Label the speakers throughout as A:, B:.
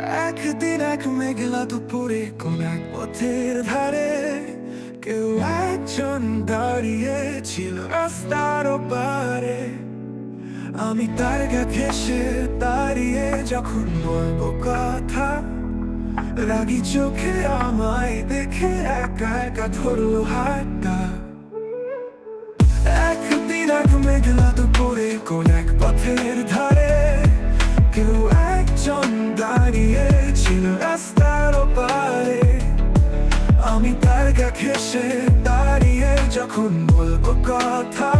A: একদিন এক মেঘলা দুপুরে কোন এক পথের ধারে কেউ একজন দাঁড়িয়ে ছিল রাস্তার পারে আমি তার গা ঘেসে দাঁড়িয়ে যখন বলব কথা, রাগি চোখে আমায় দেখে একা একা ধরলো হাতটা। যখন বলব কথা।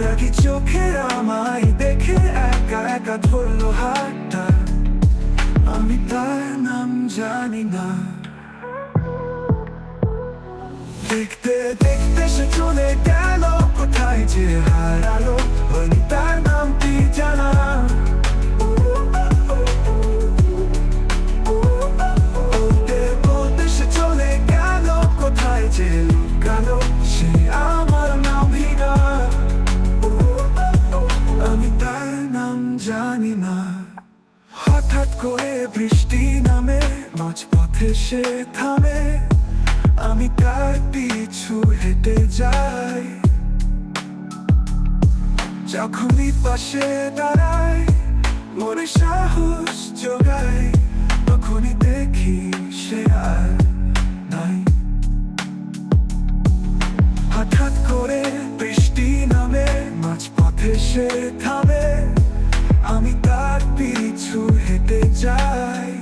A: রাগি চোখের আমায় দেখে একা একা ধরলো হাতটা। আমি তার নাম জানি না। দেখতে দেখতে সে চলে গেল কোথায় যে হারালো আমার নামই না আমি তার নাম জানি না হঠাৎ করে বৃষ্টি নামে, মাঝপথে সে থামে। আমি তার পিছু হেঁটে যাই। যখনই পাশে দাঁড়াই মনে সাহস হঠাৎ করে বৃষ্টি নামে, মাঝপথে সে থামে। আমি তার পিছু হেঁটে যাই।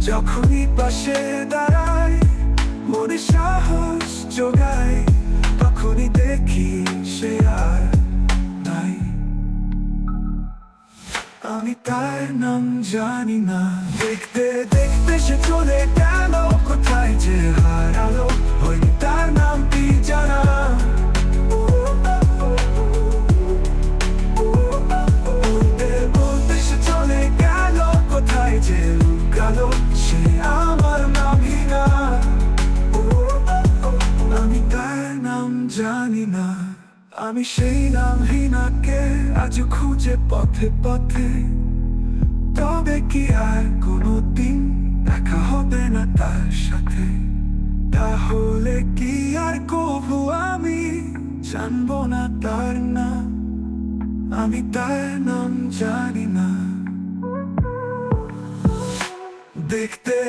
A: যখনই পাশে দাঁড়াই, মনে সাহস জোগাই, তখনই দেখি সে আর নাই। আমি তার নাম জানি না। দেখতে দেখতে সে চলে গেল। কোথায় যে হারালো? জানি না। আমি সেই নামহীনাকে আজ খুঁজে পথে পথে। তবে কি আর কোনো দিন দেখা হবে না তার সাথে? তাহলে কি আর কবু আমি? জানব না তার না আমি তার নাম জানি না। দেখতে